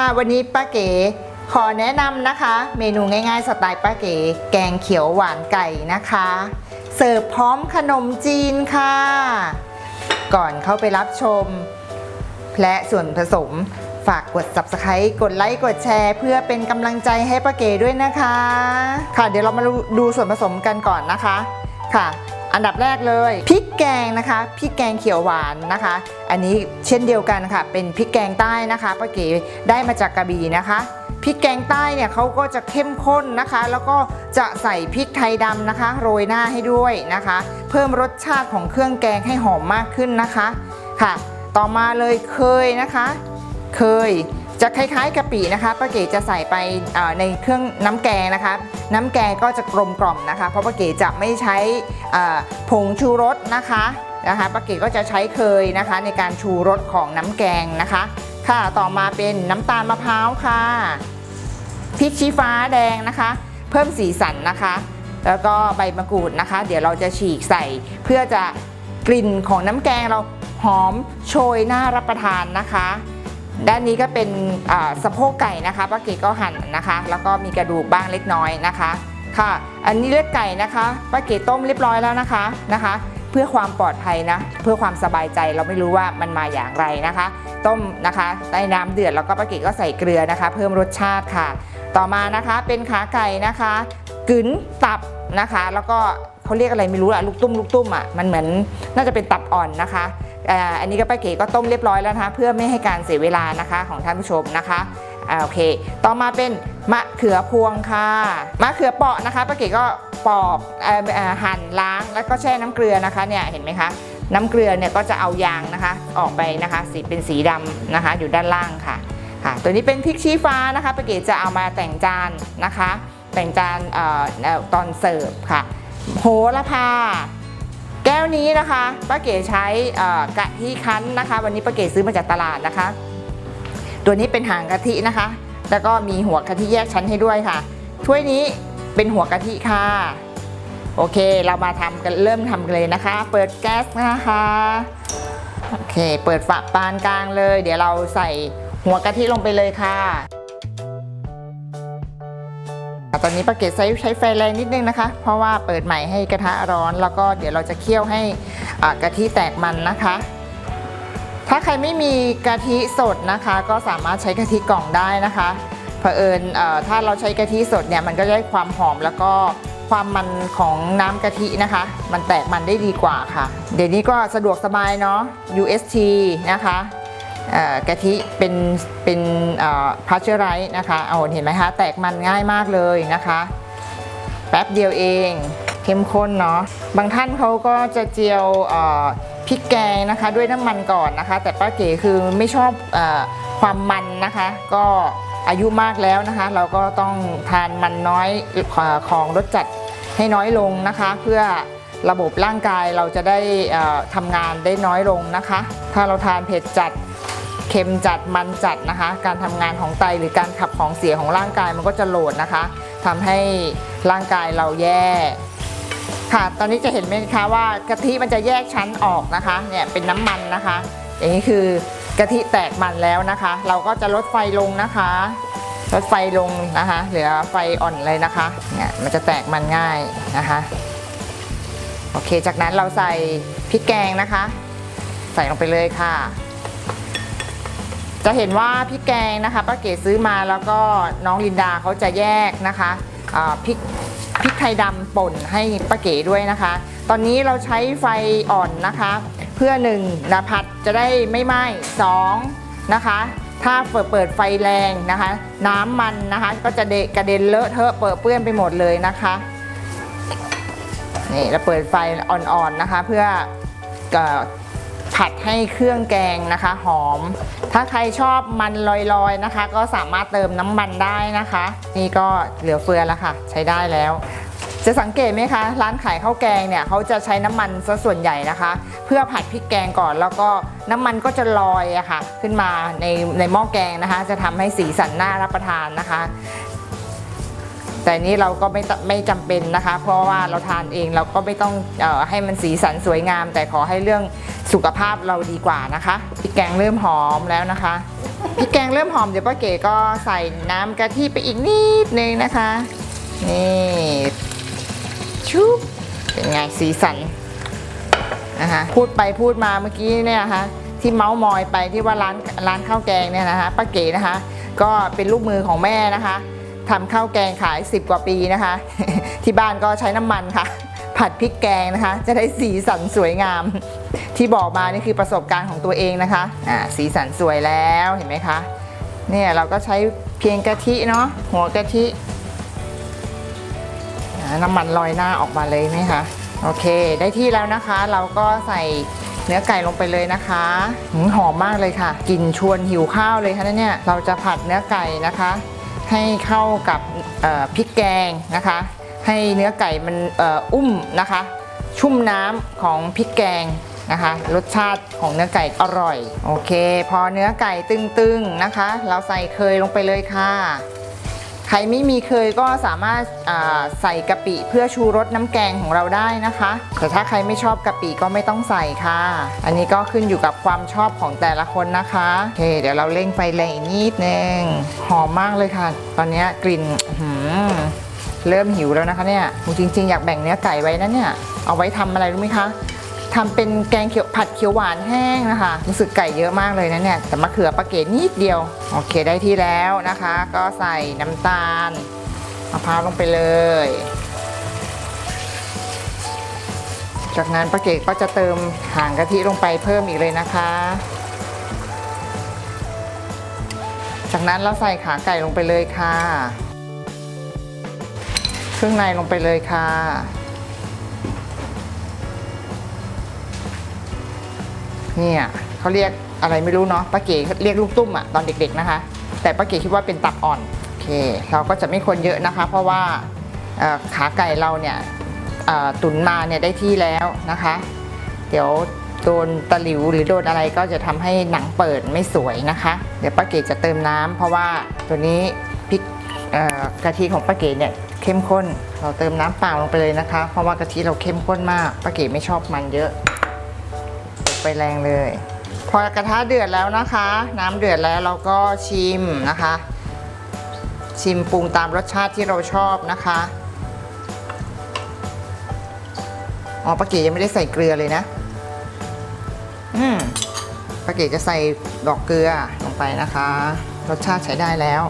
ค่ะวันนี้ป้าเก๋ขอแนะนำนะคะ เมนูง่ายๆ สไตล์ป้าเก๋แกงเขียวหวานไก่นะคะ เสิร์ฟพร้อมขนมจีนค่ะ ก่อนเข้าไปรับชม และส่วนผสมฝากกด subscribe กดไลค์กดแชร์ เพื่อเป็นกำลังใจให้ป้าเก๋ด้วยนะคะ ค่ะเดี๋ยวเรามาดูส่วนผสมกันก่อนนะคะค่ะ อันดับแรกเลยพริกแกงนะคะพริกแกงเขียวหวานนะคะ อันนี้เช่นเดียวกันค่ะ เป็นพริกแกงใต้นะคะป้าเก๋ได้มาจากกระบี่นะคะพริกแกงใต้เนี่ยเขาก็จะเข้มข้นนะคะ แล้วก็จะใส่พริกไทยดำนะคะ โรยหน้าให้ด้วยนะคะ เพิ่มรสชาติของเครื่องแกงให้หอมมากขึ้นนะคะค่ะ ต่อมาเลยเคยนะคะ เคย จะคล้ายๆกะปินะคะป้าเก๋จะใส่ไปในเครื่องน้ำแกงนะคะ น้ำแกงก็จะกลมกล่อมนะคะ เพราะป้าเก๋จะไม่ใช่ผงชูรสนะคะนะคะป้าเก๋ก็จะใช้เคยนะคะ ในการชูรสของน้ำแกงนะคะ ค่ะต่อมาเป็นน้ำตาลมะพร้าวค่ะพริกชี้ฟ้าแดงนะคะ เพิ่มสีสันนะคะ แล้วก็ใบมะกรูดนะคะ เดี๋ยวเราจะฉีกใส่เพื่อจะกลิ่นของน้ำแกงเราหอมโชยน่ารับประทานนะคะ ด้านนี้ก็เป็นสะโพกไก่นะคะป้าเก๋ก็หั่นนะคะ แล้วก็มีกระดูกบ้างเล็กน้อยนะคะ ค่ะ อันนี้เลือดไก่นะคะป้าเก๋ต้มเรียบร้อยแล้วนะคะนะคะ เพื่อความปลอดภัยนะ เพื่อความสบายใจเราไม่รู้ว่ามันมาอย่างไรนะคะ ต้มนะคะใต้น้ำเดือดแล้วก็ป้าเก๋ก็ใส่เกลือนะคะ เพิ่มรสชาติค่ะ ต่อมานะคะเป็นขาไก่นะคะกึ๋นตับนะคะ แล้วก็เขาเรียกอะไรไม่รู้อะลูกตุ้มลูกตุ้มอะมันเหมือนน่าจะเป็นตับอ่อนนะคะ อันนี้ก็ป้าเก๋ก็ต้มเรียบร้อยแล้วนะคะเพื่อไม่ให้การเสียเวลานะคะของท่านผู้ชมนะคะอโอเค ต่อมาเป็นมะเขือพวงค่ะมะเขือเปาะนะคะป้าเก๋ก็ปอกหั่นล้างแล้วก็แช่น้ำเกลือนะคะเนี่ยเห็นไหมคะน้ำเกลือเนี่ยก็จะเอายางนะคะออกไปนะคะสีเป็นสีดำนะคะอยู่ด้านล่างค่ะค่ะ ตัวนี้เป็นพริกชี้ฟ้านะคะป้าเก๋จะเอามาแต่งจานนะคะ แต่งจานออตอนเสิร์ฟค่ะ โหระพา นี้นะคะป้าเก๋ใช้กะทิคั้นนะคะ วันนี้ป้าเก๋ซื้อมาจากตลาดนะคะ ตัวนี้เป็นหางกะทินะคะ แล้วก็มีหัวกะทิแยกชั้นให้ด้วยค่ะ ถ้วยนี้เป็นหัวกะทิค่ะ โอเคเรามาทำกันเริ่มทำกันเลยนะคะ เปิดแก๊สนะคะโอเค เปิดฝาปานกลางเลย เดี๋ยวเราใส่หัวกะทิลงไปเลยค่ะ ตอนนี้ป้าเกดใช้ใช้ไฟแรงนิดนึงนะคะ เพราะว่าเปิดใหม่ให้กระทะร้อน แล้วก็เดี๋ยวเราจะเคี่ยวให้กะทิแตกมันนะคะ ถ้าใครไม่มีกะทิสดนะคะ ก็สามารถใช้กะทิกล่องได้นะคะเผอิญถ้าเราใช้กะทิสดเนี่ยมันก็ได้ความหอมแล้วก็ความมันของน้ำกะทินะคะ มันแตกมันได้ดีกว่าค่ะ เดี๋ยวนี้ก็สะดวกสบายเนาะ UST นะคะ กะทิเป็นเป็นพาสเจอร์ไรส์นะคะเอาเห็นไหมคะแตกมันง่ายมากเลยนะคะ แป๊บเดียวเองเข้มข้นเนาะบางท่านเขาก็จะเจียวพริกแกงนะคะด้วยน้ำมันก่อนนะคะ แต่ป้าเก๋คือไม่ชอบอความมันนะคะ ก็อายุมากแล้วนะคะ เราก็ต้องทานมันน้อยอของรสจัดให้น้อยลงนะคะ เพื่อระบบร่างกายเราจะได้ทำงานได้น้อยลงนะคะ ถ้าเราทานเผ็ดจัด เค็มจัดมันจัดนะคะ การทำงานของไตหรือการขับของเสียของร่างกายมันก็จะโหลดนะคะทำให้ร่างกายเราแย่ค่ะ ตอนนี้จะเห็นไหมคะว่ากะทิมันจะแยกชั้นออกนะคะเนี่ยเป็นน้ำมันนะคะอย่างนี้คือกะทิแตกมันแล้วนะคะ เราก็จะลดไฟลงนะคะลดไฟลงนะคะเหลือไฟอ่อนเลยนะคะเนี่ยมันจะแตกมันง่ายนะคะโอเค จากนั้นเราใส่พริกแกงนะคะ ใส่ลงไปเลยค่ะ จะเห็นว่าพริกแกงนะคะป้าเก๋ซื้อมาแล้วก็น้องลินดาเขาจะแยกนะคะพริกพริกไทยดำป่นให้ป้าเก๋ด้วยนะคะ ตอนนี้เราใช้ไฟอ่อนนะคะ เพื่อหนึ่งนะผัดจะได้ไม่ไหม้สองนะคะถ้าเปิดเปิดไฟแรงนะคะ น้ำมันนะคะ ก็จะเดะกระเด็นเลอะเทอะเปิดเปื้อนไปหมดเลยนะคะนี่เราเปิดไฟอ่อนๆนะคะ เพื่อ ผัดให้เครื่องแกงนะคะหอม ถ้าใครชอบมันลอยๆนะคะ ก็สามารถเติมน้ำมันได้นะคะ นี่ก็เหลือเฟือแล้วค่ะ ใช้ได้แล้ว จะสังเกตไหมคะร้านขายข้าวแกงเนี่ยเขาจะใช้น้ำมันซะส่วนใหญ่นะคะ เพื่อผัดพริกแกงก่อนแล้วก็น้ำมันก็จะลอยอะค่ะ ขึ้นมาในในหม้อแกงนะคะ จะทำให้สีสันน่ารับประทานนะคะแต่นี้เราก็ไม่ไม่จำเป็นนะคะ เพราะว่าเราทานเองเราก็ไม่ต้องเออให้มันสีสันสวยงาม แต่ขอให้เรื่อง สุขภาพเราดีกว่านะคะพริกแกงเริ่มหอมแล้วนะคะพริกแกงเริ่มหอมเดี๋ยวป้าเก๋ก็ใส่น้ำกะทิไปอีกนิดนึงนะคะนี่ชุบเป็นไงสีสันนะคะพูดไปพูดมาเมื่อกี้เนี่ยนะคะที่เมาส์มอยไปที่ว่าร้านร้านข้าวแกงเนี่ยนะคะป้าเก๋นะคะ ก็เป็นลูกมือของแม่นะคะทำข้าวแกงขาย 10 กว่าปีนะคะ ที่บ้านก็ใช้น้ำมันค่ะ ผัดพริกแกงนะคะ จะได้สีสันสวยงาม ที่บอกมานี่คือประสบการณ์ของตัวเองนะคะอ่าสีสันสวยแล้วเห็นไหมคะเนี่ยเราก็ใช้เพียงกะทิเนาะหัวกะทิน้ำมันลอยหน้าออกมาเลยไหมคะโอเค ได้ที่แล้วนะคะ เราก็ใส่เนื้อไก่ลงไปเลยนะคะหอมมากเลยค่ะกลิ่นชวนหิวข้าวเลยค่ะเนี่ยเราจะผัดเนื้อไก่นะคะ ให้เข้ากับพริกแกงนะคะ ให้เนื้อไก่มันอุ้มนะคะ ชุ่มน้ำของพริกแกงนะคะรสชาติของเนื้อไก่อร่อย โอเค พอเนื้อไก่ตึงๆนะคะ เราใส่เคยลงไปเลยค่ะ ใครไม่มีเคยก็สามารถใส่กะปิเพื่อชูรสน้ำแกงของเราได้นะคะ แต่ถ้าใครไม่ชอบกะปิก็ไม่ต้องใส่ค่ะ อันนี้ก็ขึ้นอยู่กับความชอบของแต่ละคนนะคะโอเค เดี๋ยวเราเร่งไฟแรงอีกนิดนึงหอมมากเลยค่ะ ตอนนี้กลิ่นหือ เริ่มหิวแล้วนะคะเนี่ยโอ้จริง ๆ อยากแบ่งเนื้อไก่ไว้นะเนี่ย เอาไว้ทำอะไรรู้ไหมคะทำเป็นแกงเขียวผัดเขียวหวานแห้งนะคะรู้สึกไก่เยอะมากเลยนะเนี่ย แต่มะเขือปลาเกตนิดเดียว โอเคได้ที่แล้วนะคะ ก็ใส่น้ำตาลมะพร้าวลงไปเลย จากนั้นป้าเกตก็จะเติมหางกะทิลงไปเพิ่มอีกเลยนะคะ จากนั้นเราใส่ขาไก่ลงไปเลยค่ะ เครื่องในลงไปเลยค่ะ เนี่ยเขาเรียกอะไรไม่รู้เนาะป้าเก๋เรียกลูกตุ้มอะตอนเด็กๆนะคะ แต่ป้าเก๋คิดว่าเป็นตับอ่อนโอเค เราก็จะไม่คนเยอะนะคะ เพราะว่าขาไก่เราเนี่ยตุ๋นมาเนี่ยได้ที่แล้วนะคะ เดี๋ยวโดนตะหลิวหรือโดนอะไรก็จะทำให้หนังเปิดไม่สวยนะคะ เดี๋ยวป้าเก๋จะเติมน้ำเพราะว่าตัวนี้พริกกะทิของป้าเก๋เนี่ย เข้มข้น เราเติมน้ำเปล่าลงไปเลยนะคะ เพราะว่ากะทิเราเข้มข้นมากป้าเก๋ไม่ชอบมันเยอะไปแรงเลย พอกระทะเดือดแล้วนะคะ น้ำเดือดแล้วเราก็ชิมนะคะ ชิมปรุงตามรสชาติที่เราชอบนะคะอ๋อป้าเก๋ยังไม่ได้ใส่เกลือเลยนะ อืมป้าเก๋จะใส่ดอกเกลือลงไปนะคะ รสชาติใช้ได้แล้ว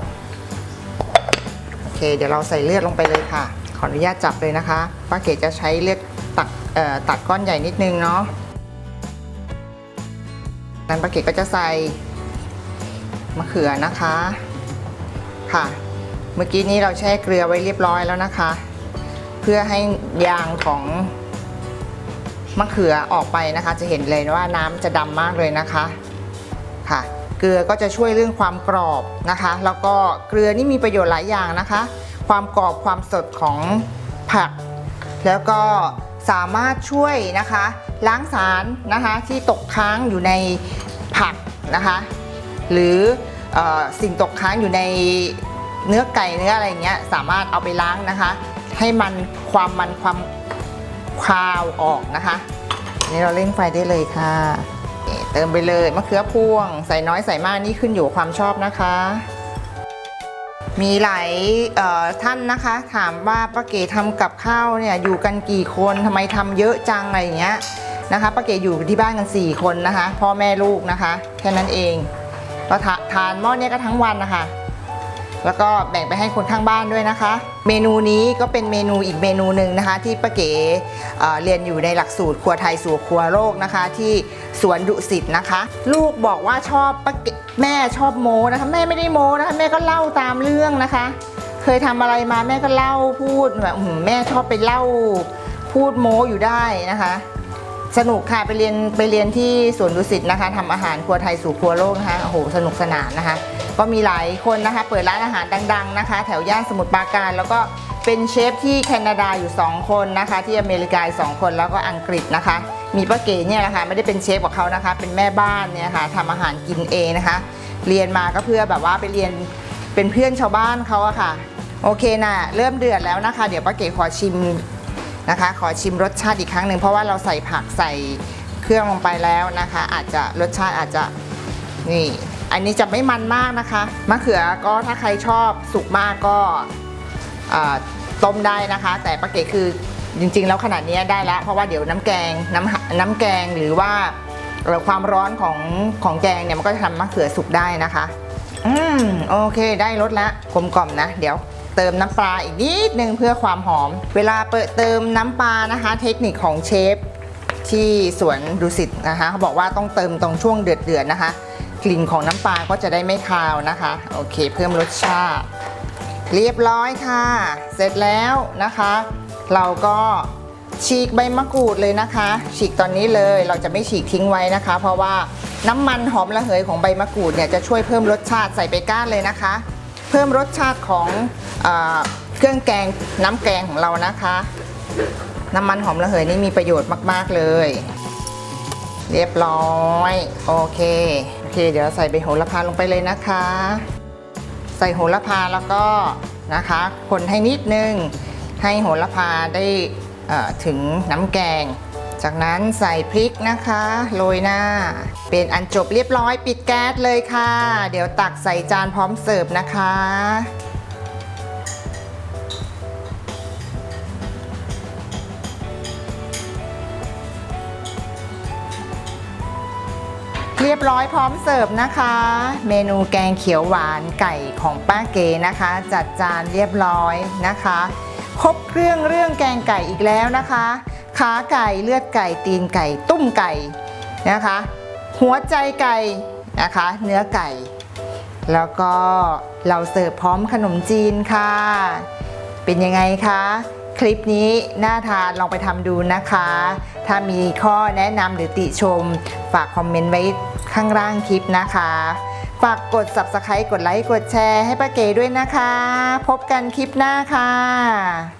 เคเดี๋ยวเราใส่เลือดลงไปเลยค่ะ ขออนุญาตจับเลยนะคะป้าเก๋จะใช้เลือดตักเอ่อตัดก้อนใหญ่นิดนึงเนาะนั้นป้าเกดก็จะใส่มะเขือนะคะค่ะ เมื่อกี้นี้เราแช่เกลือไว้เรียบร้อยแล้วนะคะ เพื่อให้ยางของมะเขือออกไปนะคะ จะเห็นเลยว่าน้ำจะดำมากเลยนะคะค่ะ เกลือก็จะช่วยเรื่องความกรอบนะคะ แล้วก็เกลือนี่มีประโยชน์หลายอย่างนะคะ ความกรอบความสดของผัก แล้วก็สามารถช่วยนะคะ ล้างสารนะคะที่ตกค้างอยู่ในผักนะคะ หรืออสิ่งตกค้างอยู่ในเนื้อไก่เนื้ออะไรเงี้ยสามารถเอาไปล้างนะคะ ให้มันความมันความคาวออกนะคะนี่เราเร่งไฟได้เลยค่ะ เติมไปเลยมะเขือพวง ใส่น้อยใส่มากนี่ขึ้นอยู่ความชอบนะคะ มีหลายท่านนะคะ ถามว่าป้าเก๋ทำกับข้าวเนี่ยอยู่กันกี่คนทำไมทำเยอะจังอะไรอย่างเงี้ยนะคะป้าเก๋อยู่ที่บ้านกัน 4 คนนะคะ พ่อแม่ลูกนะคะ แค่นั้นเองก็ทาทานหม้อเนี้ยก็ทั้งวันนะคะ แล้วก็แบ่งไปให้คนข้างบ้านด้วยนะคะ เมนูนี้ก็เป็นเมนูอีกเมนูหนึ่งนะคะ ที่ป้าเก๋เเรียนอยู่ในหลักสูตรครัวไทยสู่ครัวโลกนะคะ ที่สวนดุสิตนะคะ ลูกบอกว่าชอบป้าเก๋แม่ชอบโมนะคะแม่ไม่ได้โมนะคะแม่ก็เล่าตามเรื่องนะคะ เคยทำอะไรมาแม่ก็เล่าพูดแบบแม่ชอบไปเล่าพูดโมอยู่ได้นะคะสนุกค่ะไปเรียนไปเรียนที่สวนดุสิตนะคะทำอาหารครัวไทยสู่ครัวโลกนะคะโอ้โหสนุกสนานนะคะ ก็มีหลายคนนะคะ เปิดร้านอาหารดัง ๆนะคะ แถวย่านสมุทรปราการ แล้วก็เป็นเชฟที่แคนาดาอยู่ 2 คนนะคะ ที่อเมริกาสองคนแล้วก็อังกฤษนะคะ มีป้าเก๋เนี่ยแหละคะไม่ได้เป็นเชฟกับเขานะคะ เป็นแม่บ้านเนี่ยค่ะทำอาหารกินเองนะคะ เรียนมาก็เพื่อแบบว่าไปเรียนเป็นเพื่อนชาวบ้านเขาอะค่ะ โอเคนะเริ่มเดือดแล้วนะคะ เดี๋ยวป้าเก๋ขอชิมนะคะ ขอชิมรสชาติอีกครั้งหนึ่งเพราะว่าเราใส่ผักใส่เครื่องลงไปแล้วนะคะ อาจจะรสชาติอาจจะนี่ อันนี้จะไม่มันมากนะคะ มะเขือก็ถ้าใครชอบสุกมากก็ต้มได้นะคะ แต่ป้าเก๋คือจริงๆ แล้วขนาดนี้ได้แล้ว เพราะว่าเดี๋ยวน้ำแกงน้ำน้ำแกงหรือว่าความร้อนของของแกงเนี่ยมันก็จะทำมะเขือสุกได้นะคะ อืมโอเคได้รสล้วกลมกล่อมนะ เดี๋ยวเติมน้ำปลาอีกนิดนึงเพื่อความหอม เวลาเปิดเติมน้ำปลานะคะ เทคนิคของเชฟที่สวนดุสิตนะคะเขาบอกว่าต้องเติมตรงช่วงเดือดๆนะคะ กลิ่นของน้ำปลาก็จะได้ไม่คาวนะคะ โอเค เพิ่มรสชาติ เรียบร้อยค่ะ เสร็จแล้วนะคะ เราก็ฉีกใบมะกรูดเลยนะคะ ฉีกตอนนี้เลยเราจะไม่ฉีกทิ้งไว้นะคะ เพราะว่าน้ำมันหอมระเหยของใบมะกรูดเนี่ยจะช่วยเพิ่มรสชาติใส่ไปก้านเลยนะคะ เพิ่มรสชาติของเอเครื่องแกงน้ำแกงของเรานะคะ น้ำมันหอมระเหยนี่มีประโยชน์มาก ๆ เลย เรียบร้อย โอเค โอเค เดี๋ยวใส่ใบโหระพาลงไปเลยนะคะ ใส่โหระพาแล้วก็นะคะ คนให้นิดนึง ให้โหระพาได้ถึงน้ำแกง จากนั้นใส่พริกนะคะ โรยหน้า เป็นอันจบเรียบร้อยปิดแก๊สเลยค่ะ เดี๋ยวตักใส่จานพร้อมเสิร์ฟนะคะ เรียบร้อยพร้อมเสิร์ฟนะคะ เมนูแกงเขียวหวานไก่ของป้าเก๋นะคะ จัดจานเรียบร้อยนะคะ ครบเครื่องเรื่องแกงไก่อีกแล้วนะคะขาไก่เลือดไก่ตีนไก่ตุ้มไก่นะคะ หัวใจไก่นะคะ เนื้อไก่ แล้วก็เราเสิร์ฟพร้อมขนมจีนค่ะ เป็นยังไงคะคลิปนี้น่าทานลองไปทำดูนะคะ ถ้ามีข้อแนะนำหรือติชม ฝากคอมเมนต์ไว้ ข้างล่างคลิปนะคะ ฝากกด subscribe กดไลค์ กดแชร์ให้ป้าเก๋ด้วยนะคะ พบกันคลิปหน้าค่ะ